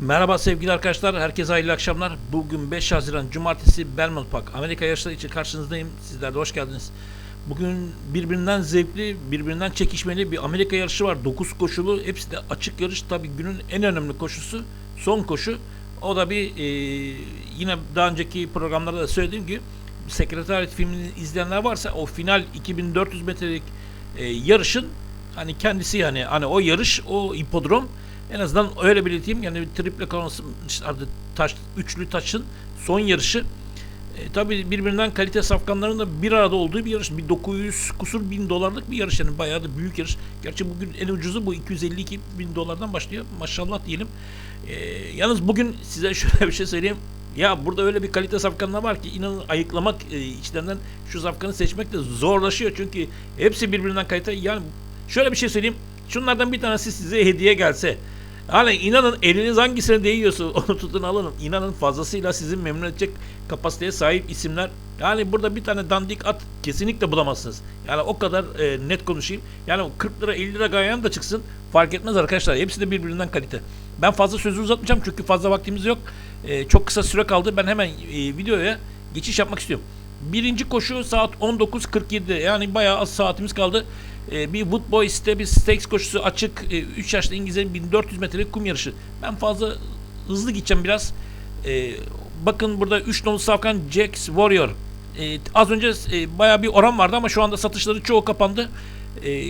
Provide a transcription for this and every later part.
Merhaba sevgili arkadaşlar, herkese hayırlı akşamlar. Bugün 5 Haziran Cumartesi Belmont Park Amerika yarışları için karşınızdayım. Sizler de hoş geldiniz. Bugün birbirinden zevkli, birbirinden çekişmeli bir Amerika yarışı var. 9 koşulu, hepsi de açık yarış. Tabii günün en önemli koşusu son koşu. O da bir e, yine daha önceki programlarda da söylediğim gibi Sekretariat filmini izleyenler varsa o final 2400 metrelik e, yarışın hani kendisi yani hani o yarış o hipodrom en azından öyle belirteyim yani triple kanosu taş üçlü taşın son yarışı e, tabii birbirinden kalite safkanların da bir arada olduğu bir yarış. Bir 900 kusur bin dolarlık bir yarış yani bayağı da büyük yarış. Gerçi bugün en ucuzu bu 252 bin dolardan başlıyor. Maşallah diyelim. E, yalnız bugün size şöyle bir şey söyleyeyim. Ya burada öyle bir kalite safkanlar var ki inanın ayıklamak e, içlerinden şu safkanı seçmek de zorlaşıyor. Çünkü hepsi birbirinden kalite. Yani şöyle bir şey söyleyeyim. Şunlardan bir tanesi size hediye gelse. Yani inanın eliniz hangisine değiyorsa onu tutun alın. İnanın fazlasıyla sizi memnun edecek kapasiteye sahip isimler. Yani burada bir tane dandik at kesinlikle bulamazsınız. Yani o kadar e, net konuşayım. Yani 40 lira 50 lira gayan da çıksın fark etmez arkadaşlar. Hepsi de birbirinden kalite. Ben fazla sözü uzatmayacağım çünkü fazla vaktimiz yok. E, çok kısa süre kaldı. Ben hemen e, videoya geçiş yapmak istiyorum. Birinci koşu saat 19.47'de yani bayağı az saatimiz kaldı. Ee, bir Wood Boys'te bir stakes koşusu açık. 3 yaşlı İngilizlerin 1400 metrelik kum yarışı. Ben fazla hızlı gideceğim biraz. Ee, bakın burada 3 nolu safkan Jax Warrior. Ee, az önce e, bayağı bir oran vardı ama şu anda satışları çoğu kapandı. Ee,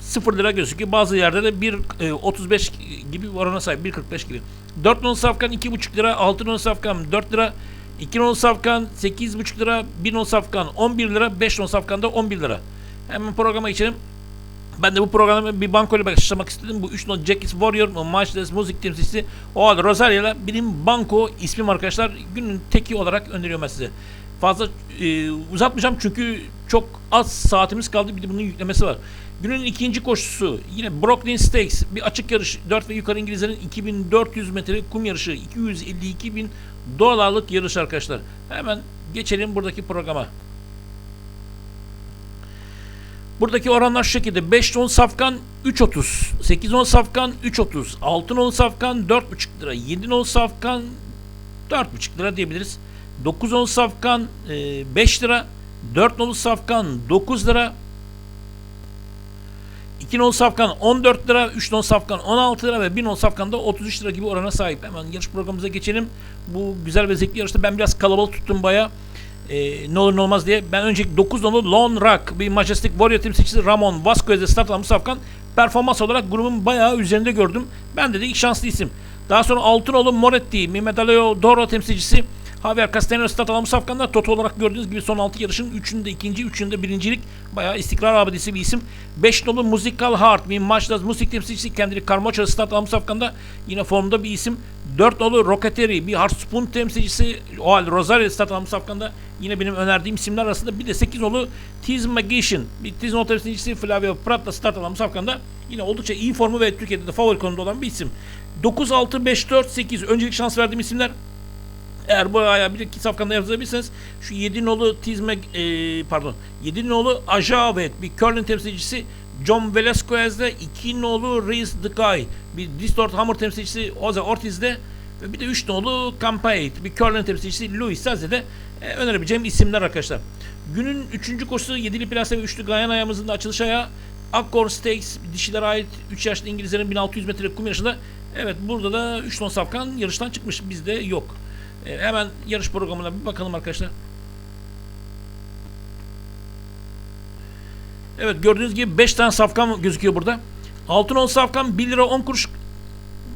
0 lira gözüküyor. Bazı yerde de 1.35 gibi bir orana sahip. 1.45 gibi. 4 nolu safkan 2.5 lira. 6 nolu safkan 4 lira. 2 nolu safkan 8.5 lira. 1 nolu safkan 11 lira. 5 nolu safkan da 11 lira. Hemen programa geçelim. Ben de bu programı bir banko başlamak istedim. Bu 3 not Jackis Warrior, Matchless müzik temsilcisi o halde Rosario benim banko ismim arkadaşlar. Günün teki olarak öneriyorum ben size. Fazla e, uzatmayacağım çünkü çok az saatimiz kaldı. Bir de bunun yüklemesi var. Günün ikinci koşusu yine Brooklyn Stakes bir açık yarış 4 ve yukarı İngilizlerin 2400 metre kum yarışı 252 bin dolarlık yarış arkadaşlar. Hemen geçelim buradaki programa. Buradaki oranlar şu şekilde. 5 ton safkan 3.30, 8 ton safkan 3.30, 6 ton safkan 4.5 lira, 7 ton safkan 4.5 lira diyebiliriz. 9 ton safkan 5 lira, 4 nolu safkan 9 lira, 2 nolu safkan 14 lira, 3 nolu safkan 16 lira ve 1 nolu safkan da 33 lira gibi orana sahip. Hemen yarış programımıza geçelim. Bu güzel ve zevkli yarışta ben biraz kalabalık tuttum bayağı e, ne olur ne olmaz diye. Ben önceki 9 nolu Lone Rock bir Majestic Warrior temsilcisi Ramon Vasquez'de start almış safkan performans olarak grubun bayağı üzerinde gördüm. Ben de ilk şanslı isim. Daha sonra 6 nolu Moretti, bir Medaleo Doro temsilcisi Javier Castanero start almış safkanda Toto olarak gördüğünüz gibi son 6 yarışın 3'ünde ikinci, 3'ünde birincilik bayağı istikrar abidesi bir isim. 5 nolu Musical Heart bir Maçlaz müzik temsilcisi kendini Karmaça start almış safkanda yine formda bir isim. 4 nolu Rocketeeri bir Hearthstone temsilcisi o halde Rosario start almış safkanda yine benim önerdiğim isimler arasında bir de 8 nolu Tiz Magician bir Tiz nolu temsilcisi Flavio Prat'la start almış safkanda yine oldukça iyi formu ve Türkiye'de de favori konumda olan bir isim. 9, 6, 5, 4, 8 öncelik şans verdiğim isimler eğer bu ayağı bir iki safkanda yazabilirseniz şu 7 nolu Tizme e, pardon 7 nolu Ajavet bir curling temsilcisi John Velasquez'de 2 nolu Reese Guy bir Distort Hammer temsilcisi Jose Ortiz'de ve bir de 3 nolu Campait bir curling temsilcisi Louis Saze'de e, önerebileceğim isimler arkadaşlar. Günün 3. koşusu 7'li plase ve 3'lü Gayan ayağımızın da açılış ayağı Akkor Stakes dişilere ait 3 yaşlı İngilizlerin 1600 metre kum yarışında Evet burada da 3 ton safkan yarıştan çıkmış bizde yok. E, hemen yarış programına bir bakalım arkadaşlar. Evet gördüğünüz gibi 5 tane safkan gözüküyor burada. Altın 10 safkan 1 lira 10 kuruş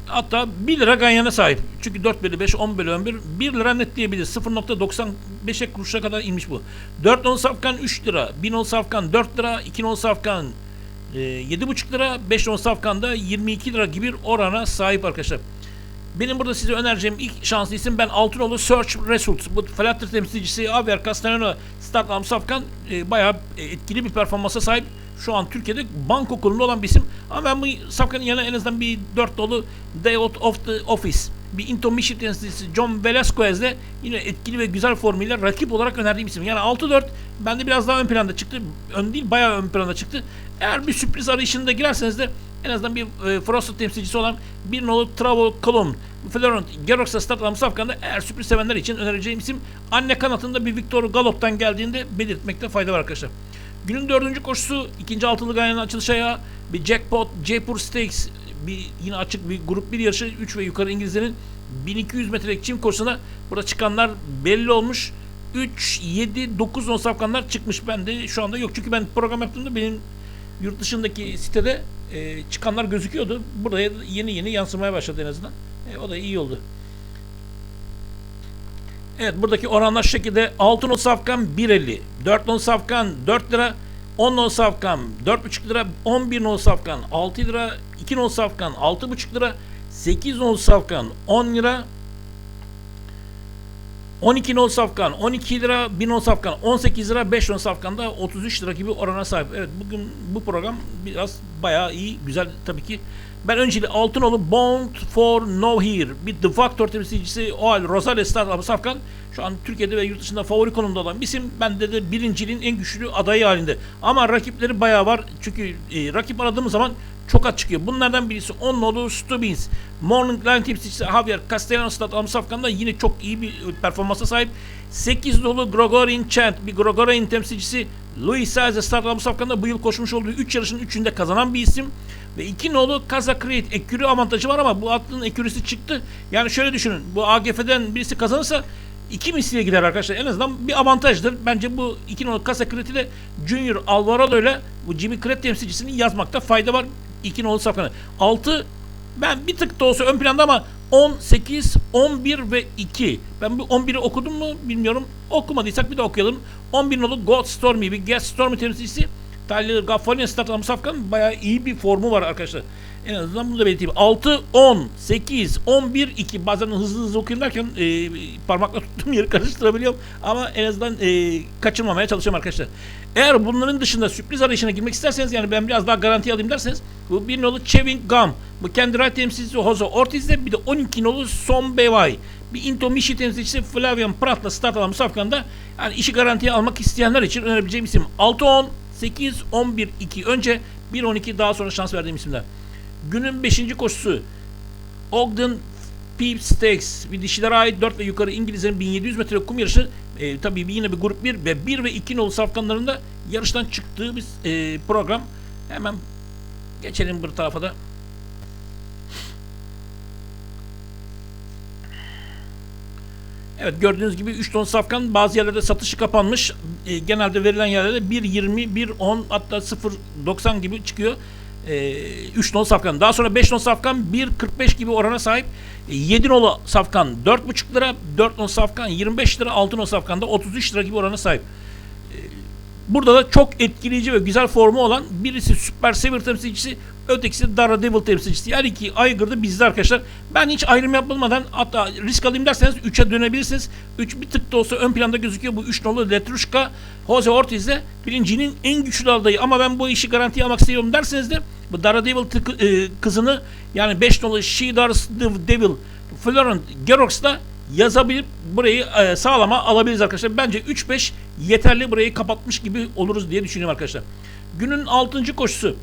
hatta 1 lira ganyana sahip. Çünkü 4 bölü 5 10 bölü 11 1 lira net diyebilir. 0.95'e kuruşa kadar inmiş bu. 4 10 safkan 3 lira. 1 10 safkan 4 lira. 2 10 safkan e, 7,5 lira. 5 10 safkan da 22 lira gibi bir orana sahip arkadaşlar. Benim burada size önereceğim ilk şanslı isim ben Altınoğlu Search Results. Bu Flutter temsilcisi Javier Castellano Start Alm Safkan e, bayağı etkili bir performansa sahip. Şu an Türkiye'de banko konumunda olan bir isim. Ama ben bu Safkan'ın yanına en azından bir 4 dolu Day Out of the Office bir Into Mission temsilcisi John Velasquez'de yine etkili ve güzel formuyla rakip olarak önerdiğim isim. Yani 6-4 bende biraz daha ön planda çıktı. Ön değil bayağı ön planda çıktı. Eğer bir sürpriz arayışında girerseniz de en azından bir e, Frosted temsilcisi olan bir nolu Travo Column. Florent Gerox'a start alan safkanda eğer sürpriz sevenler için önereceğim isim anne kanatında bir Victor Galop'tan geldiğinde belirtmekte fayda var arkadaşlar. Günün dördüncü koşusu ikinci altılı ganyanın açılış ayağı bir Jackpot Jaipur Stakes bir yine açık bir grup bir yarışı 3 ve yukarı İngilizlerin 1200 metrelik çim koşusuna burada çıkanlar belli olmuş. 3, 7, 9 on safkanlar çıkmış. Ben de şu anda yok. Çünkü ben program yaptığımda benim yurt dışındaki sitede e, çıkanlar gözüküyordu. Burada yeni yeni yansımaya başladı en azından. E, o da iyi oldu. Evet buradaki oranlar şekilde. 6 on safkan 1.50, 4 on safkan 4 lira, 10 on safkan 4.5 lira, 11 on safkan 6 lira, 2 on safkan 6.5 lira, 8 on safkan 10 lira, 12 non safkan 12 lira, 1 non safkan 18 lira, 5 non safkan da 33 lira gibi orana sahip. Evet bugün bu program biraz bayağı iyi, güzel tabii ki. Ben önceli Altınolu Bond for No Here bir The Factor temsilcisi Oal Rosales Safkan şu an Türkiye'de ve yurt dışında favori konumda olan bir isim. Bende de birinciliğin en güçlü adayı halinde. Ama rakipleri bayağı var. Çünkü e, rakip aradığımız zaman çok az çıkıyor. Bunlardan birisi 10 nolu Stubbins. Morning Line temsilcisi Javier Castellanos Safkan'da yine çok iyi bir performansa sahip. 8 nolu Gregorian Chant bir Gregorian temsilcisi Luis Saez Stad Safkan'da bu yıl koşmuş olduğu 3 yarışın 3'ünde kazanan bir isim. Ve 2 nolu Kaza Create ekürü avantajı var ama bu atlının ekürüsü çıktı. Yani şöyle düşünün. Bu AGF'den birisi kazanırsa iki misliye gider arkadaşlar. En azından bir avantajdır. Bence bu iki nolu Casa Crete ile Junior Alvarado ile bu Jimmy Crete temsilcisini yazmakta fayda var. İki nolu safkanı. 6 ben bir tık da olsa ön planda ama 10, 8, 11 ve 2. Ben bu 11'i okudum mu bilmiyorum. Okumadıysak bir de okuyalım. 11 nolu God Stormy bir Get Stormy temsilcisi. Tyler Gaffalion start safkan bayağı iyi bir formu var arkadaşlar. En azından bunu da belirteyim. 6, 10, 8, 11, 2. Bazen hızlı hızlı okuyayım derken e, parmakla tuttuğum yeri karıştırabiliyorum. Ama en azından e, kaçırmamaya çalışıyorum arkadaşlar. Eğer bunların dışında sürpriz arayışına girmek isterseniz yani ben biraz daha garanti alayım derseniz bu bir nolu Chevin Gum. Bu kendi right temsilcisi Jose Ortiz'de bir de 12 nolu Son Bevay. Bir Into Michi temsilcisi Flavian Prat'la start alan Safkan'da yani işi garantiye almak isteyenler için önerebileceğim isim 6, 10, 8, 11, 2. Önce 1, 12 daha sonra şans verdiğim isimler. Günün 5. koşusu Ogden Peep Stakes bir dişilere ait 4 ve yukarı İngilizlerin 1700 metre kum yarışı e, tabii yine bir grup 1 ve 1 ve 2 nolu safkanlarında yarıştan çıktığı bir e, program. Hemen geçelim bir tarafa da. Evet gördüğünüz gibi 3 ton safkan bazı yerlerde satışı kapanmış. E, genelde verilen yerlerde 1.20, 1.10 hatta 0.90 gibi çıkıyor. E, 3 nolu safkan. Daha sonra 5 nolu safkan 1.45 gibi orana sahip. E, 7 nolu safkan 4.5 lira, 4 nolu safkan 25 lira, 6 nolu safkan da 33 lira gibi orana sahip. E, burada da çok etkileyici ve güzel formu olan birisi Super Saver temsilcisi, ötekisi Daredevil temsilcisi. Her iki aygırdı bizde arkadaşlar. Ben hiç ayrım yapmadan hatta risk alayım derseniz 3'e dönebilirsiniz. 3 bir tık da olsa ön planda gözüküyor. Bu 3 nolu Letrushka, Jose Ortiz'de birincinin en güçlü adayı. Ama ben bu işi garantiye almak istiyorum derseniz de bu Daredevil tık, e, kızını yani 5 nolu She Does the Devil Florent Gerox'la yazabilip burayı e, sağlama alabiliriz arkadaşlar. Bence 3-5 yeterli burayı kapatmış gibi oluruz diye düşünüyorum arkadaşlar. Günün 6. koşusu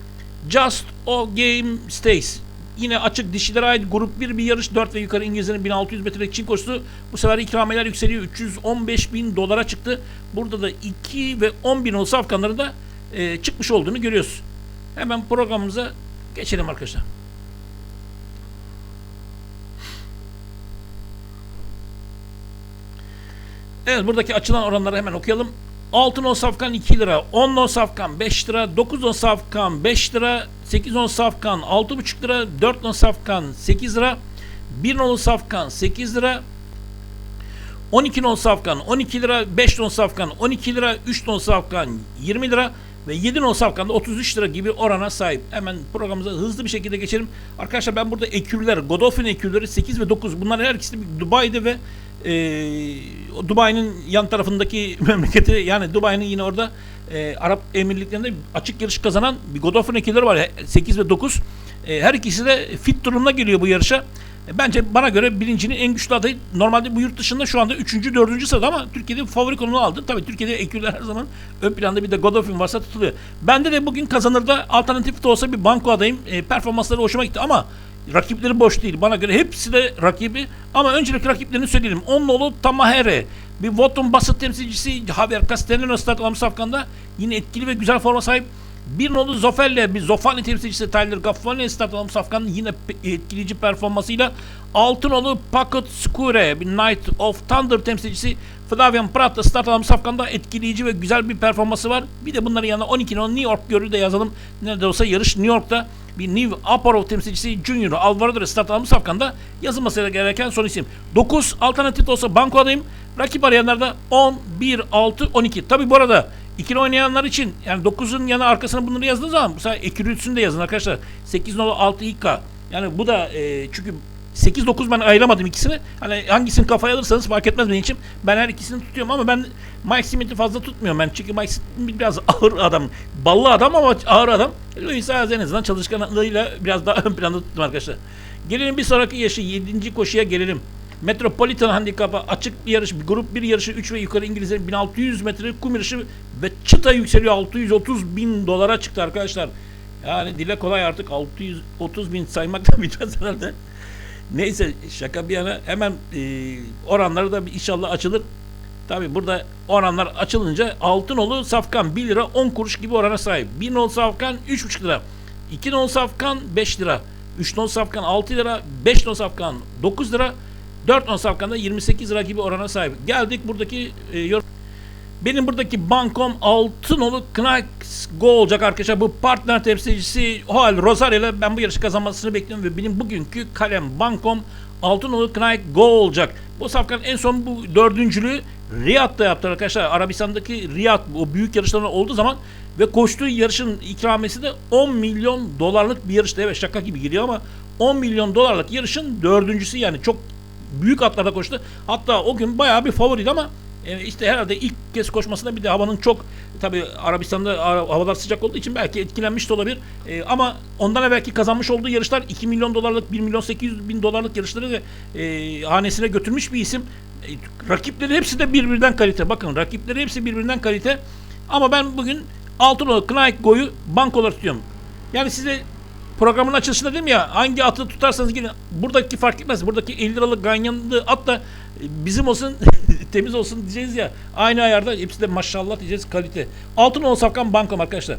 Just O Game Stays. Yine açık dişilere ait grup 1 bir yarış 4 ve yukarı İngilizlerin 1600 metrelik çim koşusu. Bu sefer ikramiyeler yükseliyor. 315 bin dolara çıktı. Burada da 2 ve 10 bin olsa safkanların da e, çıkmış olduğunu görüyoruz. Hemen programımıza geçelim arkadaşlar. Evet buradaki açılan oranları hemen okuyalım. 6 non safkan 2 lira, 10 non safkan 5 lira, 9 non safkan 5 lira, 8 non safkan 6,5 lira, 4 non safkan 8 lira, 1 non safkan 8 lira, 12 non safkan 12 lira, 5 non safkan 12 lira, 3 non safkan 20 lira ve 7 non safkan da 33 lira gibi orana sahip. Hemen programımıza hızlı bir şekilde geçelim. Arkadaşlar ben burada ekürler, Godolphin ekürleri 8 ve 9 bunlar her ikisi de Dubai'de ve e, Dubai'nin yan tarafındaki memleketi yani Dubai'nin yine orada e, Arap Emirlikleri'nde açık yarış kazanan bir Godolphin ekürleri var 8 ve 9. E, her ikisi de fit durumuna geliyor bu yarışa. E, Bence bana göre birincinin en güçlü adayı. Normalde bu yurt dışında şu anda 3. 4. sırada ama Türkiye'de favori konumunu aldı. Tabii Türkiye'de ekürler her zaman ön planda bir de Godolphin varsa tutuluyor. Bende de bugün kazanırda alternatif de olsa bir banko adayım. E, performansları hoşuma gitti ama rakipleri boş değil. Bana göre hepsi de rakibi. Ama öncelikle rakiplerini söyleyelim. Onlolu Tamahere. Bir Voton basıt temsilcisi Javier Castellano start alan Safkan'da yine etkili ve güzel forma sahip. Bir nolu Zofelle, bir Zofani temsilcisi Tyler Gaffali start alan Safkan'ın yine etkileyici performansıyla. Altı nolu Packet Skure, bir Knight of Thunder temsilcisi Flavian start alan Safkan'da etkileyici ve güzel bir performansı var. Bir de bunların yanına 12 nolu New York görü de yazalım. Ne de olsa yarış New York'ta bir New Aparov temsilcisi Junior Alvarado almış Safkan'da yazılması gereken son isim. 9 alternatif olsa banko adayım. Rakip arayanlarda 10, 1, 6, 12. Tabi bu arada ikili oynayanlar için yani 9'un yanı arkasına bunları yazdığınız zaman bu sefer ekürüsünü de yazın arkadaşlar. 8 nolu 6 İK. Yani bu da e, çünkü 8-9 ben ayıramadım ikisini. Hani hangisini kafaya alırsanız fark etmez benim için. Ben her ikisini tutuyorum ama ben Mike Smith'i fazla tutmuyorum ben. Çünkü Mike Smith biraz ağır adam. Ballı adam ama ağır adam. Louis Ayaz en azından çalışkanlığıyla biraz daha ön planda tuttum arkadaşlar. Gelelim bir sonraki yaşı 7. koşuya gelelim. Metropolitan Handikap'a açık bir yarış, grup bir yarışı 3 ve yukarı İngilizlerin 1600 metre kum yarışı ve çıta yükseliyor 630 bin dolara çıktı arkadaşlar. Yani dile kolay artık 630 bin saymak da bitmez herhalde. Neyse şaka bir yana hemen e, oranları da inşallah açılır. Tabi burada oranlar açılınca Altınolu Safkan 1 lira 10 kuruş gibi orana sahip. 1 nol Safkan 3,5 lira. 2 nol Safkan 5 lira. 3 nol Safkan 6 lira. 5 nol Safkan 9 lira. 4 nol Safkan da 28 lira gibi orana sahip. Geldik buradaki e. Benim buradaki bankom Altınolu Knacks Go olacak arkadaşlar. Bu partner temsilcisi Joel Rosario ile ben bu yarışı kazanmasını bekliyorum ve benim bugünkü kalem bankom Altınolu Knight Go olacak. Bu safkanın en son bu dördüncülüğü Riyad'da yaptı arkadaşlar. Arabistan'daki Riyad o büyük yarışlar olduğu zaman ve koştuğu yarışın ikramiyesi de 10 milyon dolarlık bir yarıştı. Evet şaka gibi geliyor ama 10 milyon dolarlık yarışın dördüncüsü yani çok büyük atlarda koştu. Hatta o gün bayağı bir favoriydi ama e, işte herhalde ilk kez koşmasında bir de havanın çok tabi Arabistan'da ara- havalar sıcak olduğu için belki etkilenmiş de olabilir. E, ama ondan evvelki kazanmış olduğu yarışlar 2 milyon dolarlık 1 milyon 800 bin dolarlık yarışları da e, hanesine götürmüş bir isim. E, rakipleri hepsi de birbirinden kalite. Bakın rakipleri hepsi birbirinden kalite. Ama ben bugün Altınoğlu Knight Go'yu bankolar tutuyorum. Yani size programın açılışında dedim ya hangi atı tutarsanız gidin buradaki fark etmez. Buradaki 50 liralık ganyanlı at da bizim olsun temiz olsun diyeceğiz ya. Aynı ayarda hepsi de maşallah diyeceğiz kalite. Altın ol safkan bankom arkadaşlar.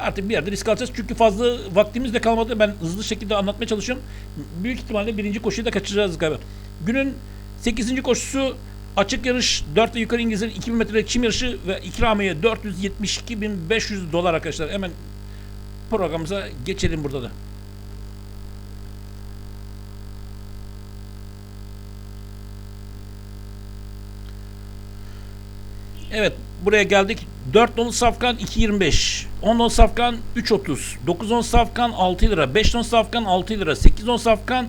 Artık bir yerde risk alacağız çünkü fazla vaktimiz de kalmadı. Ben hızlı şekilde anlatmaya çalışıyorum. Büyük ihtimalle birinci koşuyu da kaçıracağız galiba. Günün 8. koşusu açık yarış 4 ve yukarı İngilizlerin 2000 metre çim yarışı ve ikramiye 472.500 dolar arkadaşlar. Hemen programımıza geçelim burada da. Evet buraya geldik. 4 nolu safkan 2.25. 10 nolu safkan 3.30. 9 nolu safkan 6 lira. 5 nolu safkan 6 lira. 8 nolu safkan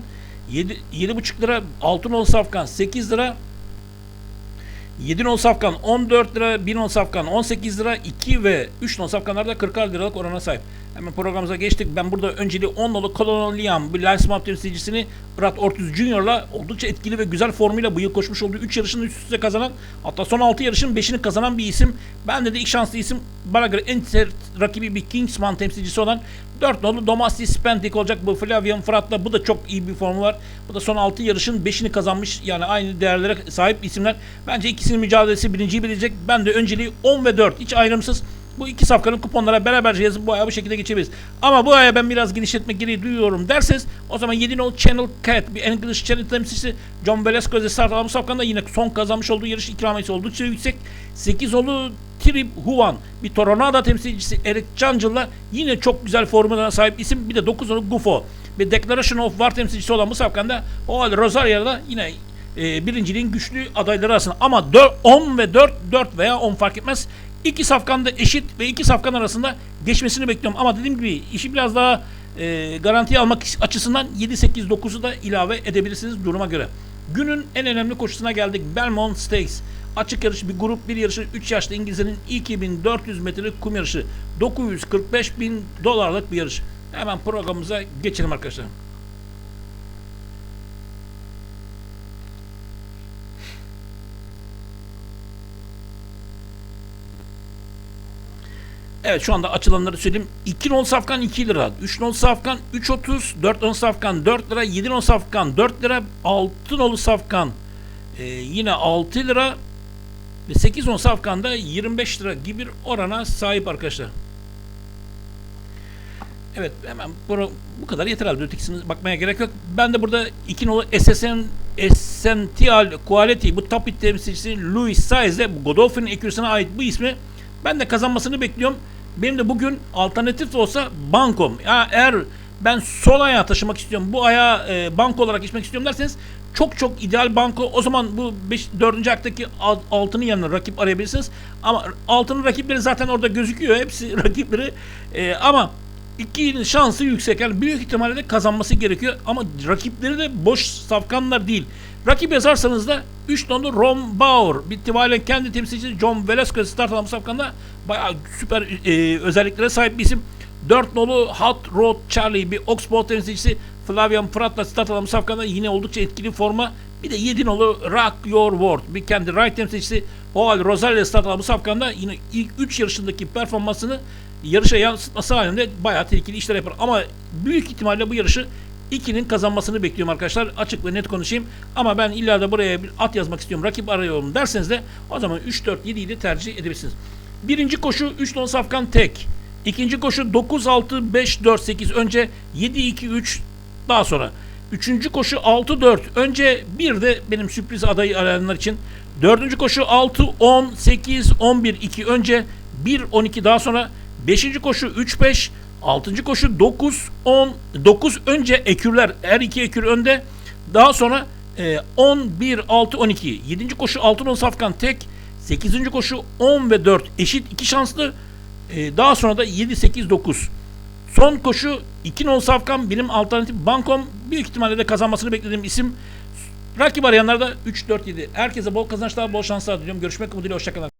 7, 7.5 lira. 6 nolu safkan 8 lira. 7 non safkan 14 lira, 1 non safkan 18 lira, 2 ve 3 non safkanlar da 40'ar liralık orana sahip. Hemen programımıza geçtik. Ben burada önceliği 10 nolu Colonel Liam, bir Lance Map temsilcisini Brad Ortiz Junior'la oldukça etkili ve güzel formuyla bu yıl koşmuş olduğu 3 yarışın üst üste kazanan hatta son 6 yarışın 5'ini kazanan bir isim. Ben de, de ilk şanslı isim bana göre en sert rakibi bir Kingsman temsilcisi olan 4 nolu Domasti Spendik olacak bu Flavian Frat'la. Bu da çok iyi bir formu var. Bu da son 6 yarışın 5'ini kazanmış. Yani aynı değerlere sahip isimler. Bence ikisinin mücadelesi birinciyi bilecek. Ben de önceliği 10 ve 4 hiç ayrımsız bu iki safkanın kuponlara beraberce yazıp bu aya bu şekilde geçebiliriz. Ama bu aya ben biraz genişletme gereği duyuyorum derseniz o zaman 7 nol Channel Cat bir English Channel temsilcisi John Velasquez'e start alan bu safkanda yine son kazanmış olduğu yarış ikramiyesi oldukça yüksek. 8 nolu Trip Huan bir Toronado temsilcisi Eric Changel'la yine çok güzel formuna sahip isim. Bir de 9 nolu Gufo bir Declaration of War temsilcisi olan bu safkanda o halde Rosario'da yine e, birinciliğin güçlü adayları arasında. Ama 4, 10 ve 4, 4 veya 10 fark etmez. İki safkanda eşit ve iki safkan arasında geçmesini bekliyorum. Ama dediğim gibi işi biraz daha e, garantiye almak açısından 7, 8, 9'u da ilave edebilirsiniz duruma göre. Günün en önemli koşusuna geldik. Belmont Stakes. Açık yarış bir grup bir yarışı 3 yaşlı İngilizlerin 2400 metre kum yarışı. 945 bin dolarlık bir yarış. Hemen programımıza geçelim arkadaşlar. Evet şu anda açılanları söyleyeyim. 2 non safkan 2 lira. 3 non safkan 3.30. 4 non safkan 4 lira. 7 non safkan 4 lira. 6 nolu safkan e, yine 6 lira. Ve 8 non safkan da 25 lira gibi bir orana sahip arkadaşlar. Evet hemen bu, bu kadar yeter herhalde. Ötekisine bakmaya gerek yok. Ben de burada iki nolu SSN Essential Quality bu top hit temsilcisi Louis Saez'de Godolphin ekürüsüne ait bu ismi ben de kazanmasını bekliyorum. Benim de bugün alternatif olsa bankom. Ya eğer ben sol ayağı taşımak istiyorum, bu ayağı e, banko olarak içmek istiyorum derseniz çok çok ideal banko. O zaman bu 5, 4. ayaktaki alt- altının yanına rakip arayabilirsiniz. Ama altının rakipleri zaten orada gözüküyor. Hepsi rakipleri. E, ama İkinin şansı yüksek. Yani büyük ihtimalle de kazanması gerekiyor. Ama rakipleri de boş safkanlar değil. Rakip yazarsanız da 3 nolu Ron Bauer. İtibariyle kendi temsilcisi John Velasquez start alan bu safkanda bayağı süper e, özelliklere sahip bir isim. 4 nolu Hot Rod Charlie bir Oxford temsilcisi Flavian Pratt'la start alan bu safkanda yine oldukça etkili forma. Bir de 7 nolu Rock Your World. Bir kendi right temsilcisi Joel Rosario start alan bu safkanda yine ilk 3 yarışındaki performansını yarışa yansıtması halinde bayağı tehlikeli işler yapar. Ama büyük ihtimalle bu yarışı ikinin kazanmasını bekliyorum arkadaşlar. Açık ve net konuşayım. Ama ben illa da buraya bir at yazmak istiyorum. Rakip arıyorum derseniz de o zaman 3, 4, 7'yi de tercih edebilirsiniz. Birinci koşu 3 non safkan tek. İkinci koşu 9, 6, 5, 4, 8. Önce 7, 2, 3 daha sonra. Üçüncü koşu 6, 4. Önce bir de benim sürpriz adayı arayanlar için. Dördüncü koşu 6, 10, 8, 11, 2. Önce 1, 12 daha sonra. Beşinci koşu 3, 5. Altıncı koşu 9, 10, 9 önce ekürler. Her iki ekür önde. Daha sonra e, 10, 1, 6, 12. Yedinci koşu 6 non safkan tek. Sekizinci koşu 10 ve 4 eşit iki şanslı. E, daha sonra da 7, 8, 9. Son koşu 2 non safkan benim alternatif bankom. Büyük ihtimalle de kazanmasını beklediğim isim. Rakip arayanlar da 3, 4, 7. Herkese bol kazançlar, bol şanslar diliyorum. Görüşmek umuduyla, hoşçakalın.